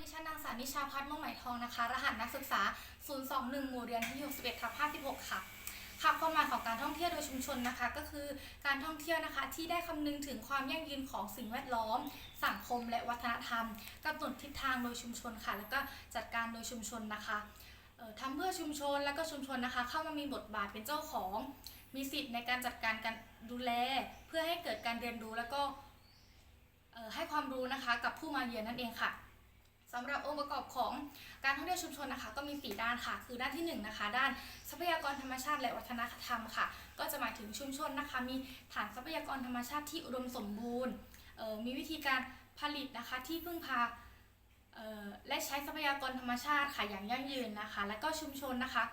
ดิฉันนางสาวนิชาพัฒน์ม่วงไหมทองนะคะ รหัสนักศึกษา 021 หมู่เรียนที่61ทับ56 ค่ะค่ะความหมายของการท่องเที่ยวโดยชุมชนนะคะ ก็คือการท่องเที่ยวนะคะที่ได้คำนึงถึงความยั่งยืนของสิ่งแวดล้อม สังคมและวัฒนธรรมกำหนดทิศทางโดยชุมชนค่ะ แล้วก็จัดการโดยชุมชนนะคะเอ่อทำเพื่อชุมชนแล้วก็ชุมชนนะคะ เข้ามามีบทบาทเป็นเจ้าของ มีสิทธิ์ในการจัดการการดูแล เพื่อให้เกิดการเรียนรู้แล้วก็ให้ความรู้นะคะกับผู้มาเยือนนั่นเองค่ะ สำหรับองค์ประกอบของการท่องเที่ยวชุมชนนะคะ ก็มี 4 ด้านค่ะ คือด้านที่1นนะคะ ด้านทรัพยากรธรรมชาติและวัฒนธรรมค่ะ ก็จะหมายถึงชุมชนนะคะ มีฐานทรัพยากรธรรมชาติที่อุดมสมบูรณ์มีวิธีการผลิตนะคะที่พึ่งพาและใช้ทรัพยากรธรรมชาติค่ะอย่างยั่งยืนนะคะ และก็ชุมชนนะคะ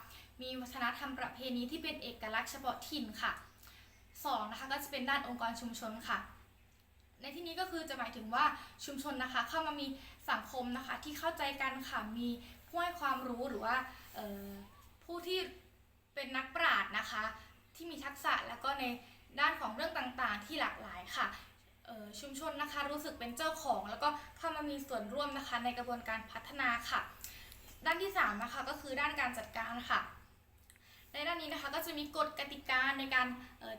มีวัฒนธรรมประเพณีที่เป็นเอกลักษณ์เฉพาะถิ่นค่ะสองนะคะก็จะเป็นด้านองค์กรชุมชนค่ะ ในที่นี้ก็คือจะหมายถึงว่าชุมชนนะคะ เข้ามามีสังคมนะคะ ที่เข้าใจกันค่ะมีผู้ให้ความรู้หรือว่าผู้ที่เป็นนักปราชญ์นะคะ ที่มีทักษะแล้วก็ในด้านของเรื่องต่างๆ ที่หลากหลายค่ะชุมชนนะคะรู้สึกเป็นเจ้าของ แล้วก็เข้ามามีส่วนร่วมนะคะ ในกระบวนการพัฒนาค่ะ ด้านที่สามนะคะก็คือด้านการจัดการค่ะ ในด้านนี้นะคะก็จะมีกฎกติกาในการ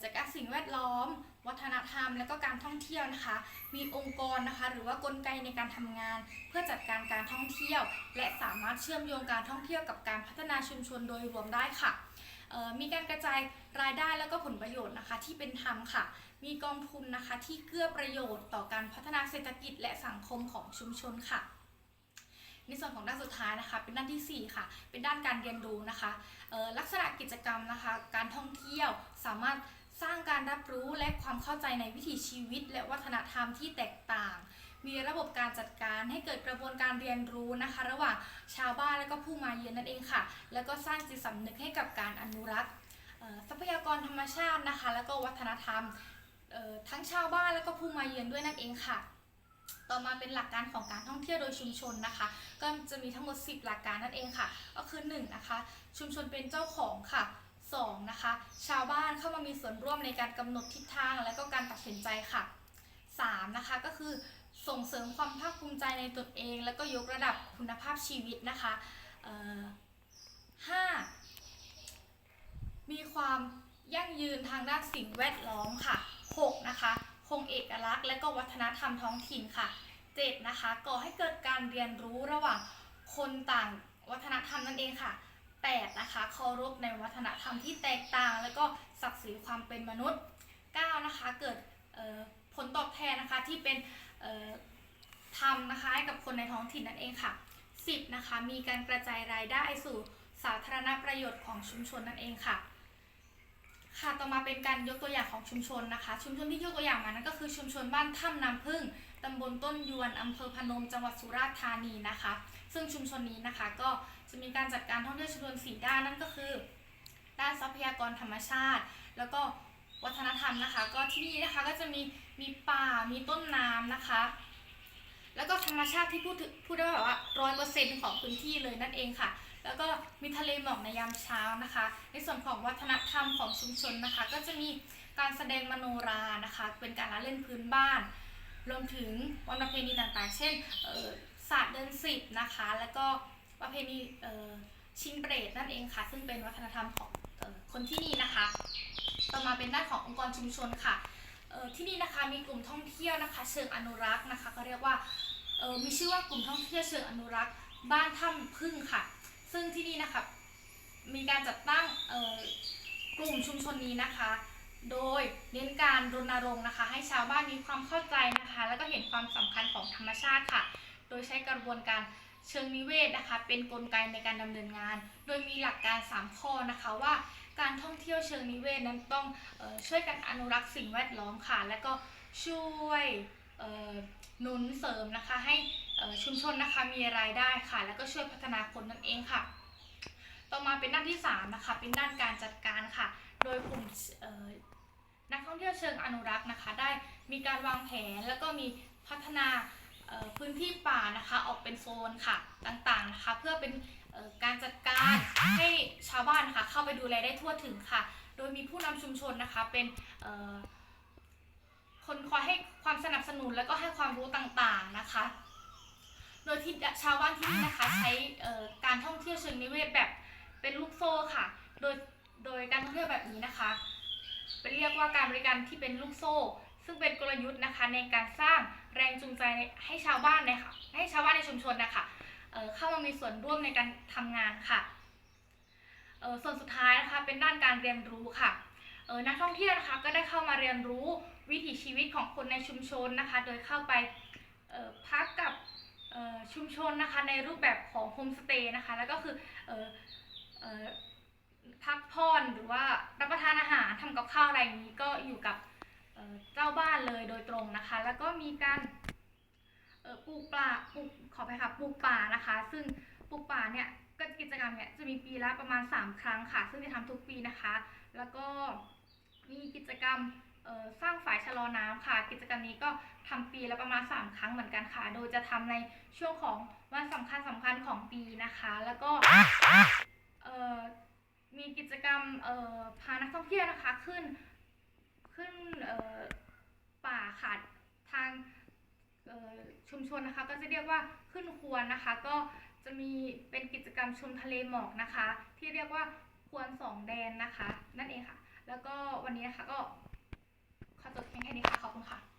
จัดการสิ่งแวดล้อม วัฒนธรรม และก็การท่องเที่ยวนะคะ มีองค์กรนะคะ หรือว่ากลไกในการทำงาน เพื่อจัดการการท่องเที่ยว และสามารถเชื่อมโยงการท่องเที่ยวกับการพัฒนาชุมชนโดยรวมได้ค่ะมีการกระจายรายได้แล้วก็ผลประโยชน์นะคะ ที่เป็นธรรมค่ะ มีกองทุนนะคะที่เกื้อประโยชน์ต่อการพัฒนาเศรษฐกิจและสังคมของชุมชนค่ะ ในส่วนของด้านสุดท้ายนะคะ เป็นด้านที่ 4 ค่ะ เป็นด้านการเรียนรู้นะคะลักษณะกิจกรรมนะคะ การท่องเที่ยวสามารถ สร้างการรับรู้และความเข้าใจในวิถีชีวิต และวัฒนธรรมที่แตกต่าง มีระบบการจัดการให้เกิดกระบวนการเรียนรู้นะคะ ระหว่างชาวบ้านและก็ผู้มาเยือนนั่นเองค่ะ แล้วก็สร้างจิตสำนึกให้กับการอนุรักษ์ทรัพยากรธรรมชาตินะคะ แล้วก็วัฒนธรรมทั้งชาวบ้านแล้วก็ผู้มาเยือนด้วยนั่นเองค่ะ ต่อมาเป็นหลักการของการท่องเที่ยวโดยชุมชนนะคะ ก็จะมีทั้งหมด 10 หลักการนั่นเองค่ะ ก็คือ1นะคะ ชุมชนเป็นเจ้าของค่ะ 2 นะคะ ชาวบ้านเข้ามามีส่วนร่วมในการกำหนดทิศทางและก็การตัดสินใจค่ะ 3 นะคะก็คือส่งเสริมความภาคภูมิใจในตนเอง แล้วก็ยกระดับคุณภาพชีวิตนะคะห้ามีความยั่งยืนทางด้านสิ่งแวดล้อมค่ะ 6 นะคะคงเอกลักษณ์ และก็วัฒนธรรมท้องถิ่นค่ะเจ็ดนะคะก่อให้เกิดการเรียนรู้ระหว่างคนต่างวัฒนธรรมนั่นเองค่ะ แปดนะคะเคารพในวัฒนธรรมที่แตกต่าง แล้วก็ศักดิ์ศรีความเป็นมนุษย์เก้านะคะ เกิดผลตอบแทนนะคะที่เป็นธรรมนะคะให้กับคนในท้องถิ่นนั่นเองค่ะสิบนะคะ มีการกระจายรายได้สู่สาธารณประโยชน์ของชุมชนนั่นเองค่ะ ค่ะต่อมาเป็นการยกตัวอย่างของชุมชนนะคะ ชุมชนที่ยกตัวอย่างมานั้นก็คือชุมชนบ้านถ้ำน้ำพึ่ง ตำบลต้นยวนอำเภอพนมจังหวัดสุราษฎร์ธานีนะคะ ซึ่งชุมชนนี้นะคะก็จะมีการจัดการท่องเที่ยวชุมชนสีด้านนั่นก็คือ ด้านทรัพยากรธรรมชาติ แล้วก็วัฒนธรรมนะคะ ก็ที่นี่นะคะก็จะมีมีป่ามีต้นน้ำนะคะ แล้วก็ธรรมชาติที่พูดพูดได้ว่าแบบว่าร้อยเปอร์เซ็นต์ของพื้นที่เลยนั่นเองค่ะ แล้วก็มีทะเลหมอกในยามเช้านะคะ ในส่วนของวัฒนธรรมของชุมชนนะคะ ก็จะมีการแสดงมโนรานะคะ เป็นการละเล่นพื้นบ้าน รวมถึงวันประเพณีต่างๆ เช่นศาสตร์เดือนสิบนะคะ แล้วก็ประเพณีชิงเปรตนั่นเองค่ะ ซึ่งเป็นวัฒนธรรมของออคนที่นี่นะคะ ต่อมาเป็นด้านขององค์กรชุมชนค่ะที่นี่นะคะมีกลุ่มท่องเที่ยวนะคะ เชิงอนุรักษ์นะคะเขาเรียกว่ามีชื่อว่ากลุ่มท่องเที่ยวเชิงอนุรักษ์ บ้านถ้ำพึ่งค่ะ ซึ่งที่นี่นะคะมีการจัดตั้งกลุ่มชุมชนนี้นะคะ โดยเน้นการรณรงค์นะคะ ให้ชาวบ้านมีความเข้าใจ นะคะ แล้วก็เห็นความสำคัญของธรรมชาติค่ะ โดยใช้กระบวนการเชิงนิเวศนะคะ เป็นนกลไกในการดำเนินงาน โดยมีหลักการ 3 ข้อนะคะว่าการท่องเที่ยวเชิงนิเวศนั้นต้องออช่วยกันอนุรักษ์สิ่งแวดล้อมค่ะ และก็ช่วยหนุนเสริมนะคะให้ชุมชนนะคะมีรายได้ค่ะ แล้วก็ช่วยพัฒนาคนนั่นเองค่ะ ต่อมาเป็นด้านที่3นะคะเป็นด้านการจัดการค่ะ โดยกลุ่ม นักท่องเที่ยวเชิงอนุรักษ์นะคะ ได้มีการวางแผนแล้วก็มีพัฒนาพื้นที่ป่านะคะออกเป็นโซนค่ะต่างๆนะคะ เพื่อเป็นการจัดการให้ชาวบ้านนะคะเข้าไปดูแลได้ทั่วถึงค่ะ โดยมีผู้นำชุมชนนะคะเป็นคนคอยให้ความสนับสนุนแล้วก็ให้ความรู้ต่างๆนะคะ โดยที่ชาวบ้านที่นี่นะคะใช้การท่องเที่ยวเชิงนิเวศแบบเป็นลูกโซ่ค่ะ โดยโดยการท่องเที่ยวแบบนี้นะคะ เป็นเรียกว่าการบริการที่เป็นลูกโซ่ ซึ่งเป็นกลยุทธ์นะคะในการสร้างแรงจูงใจให้ชาวบ้านนะคะให้ชาวบ้านในชุมชนนะคะเเข้ามามีส่วนร่วมในการทำงานค่ะส่วนสุดท้ายนะคะเป็นด้านการเรียนรู้ค่ะนักท่องเที่ยวนะคะก็ได้เข้ามาเรียนรู้วิถีชีวิตของคนในชุมชนนะคะ โดยเข้าไปพักกับชุมชนนะคะในรูปแบบของโฮมสเตย์นะคะ แล้วก็คืออออ พักผ่อนหรือว่ารับประทานอาหารทำกับข้าวอะไรอย่างนี้ก็อยู่กับเจ้าบ้านเลยโดยตรงนะคะ แล้วก็มีการปลูกป่าปลูกขอไปค่ะปลูกป่านะคะ ซึ่งปลูกป่าเนี่ยก็กิจกรรมเนี่ยจะมีปีละประมาณ 3 ครั้งค่ะ ซึ่งจะทำทุกปีนะคะ แล้วก็มีกิจกรรมสร้างฝายชะลอน้ำค่ะ กิจกรรมนี้ก็ทำปีละประมาณ 3 ครั้งเหมือนกันค่ะ โดยจะทำในช่วงของวันสำคัญสำคัญของปีนะคะ แล้วก็เอ่อมีกิจกรรมเอ่อพานักท่อง เที่ยวนะคะขึ้นขึ้นป่าขาดทางชุมชนนะคะ ก็จะเรียกว่าขึ้นควรนะคะ ก็จะมีเป็นกิจกรรมชมทะเลหมอกนะคะ ที่เรียกว่าควรสองแดนนะคะ นั่นเองค่ะ แล้วก็วันนี้นะคะก็ขอจบเพียงแค่นี้ค่ะขอบคุณค่ะ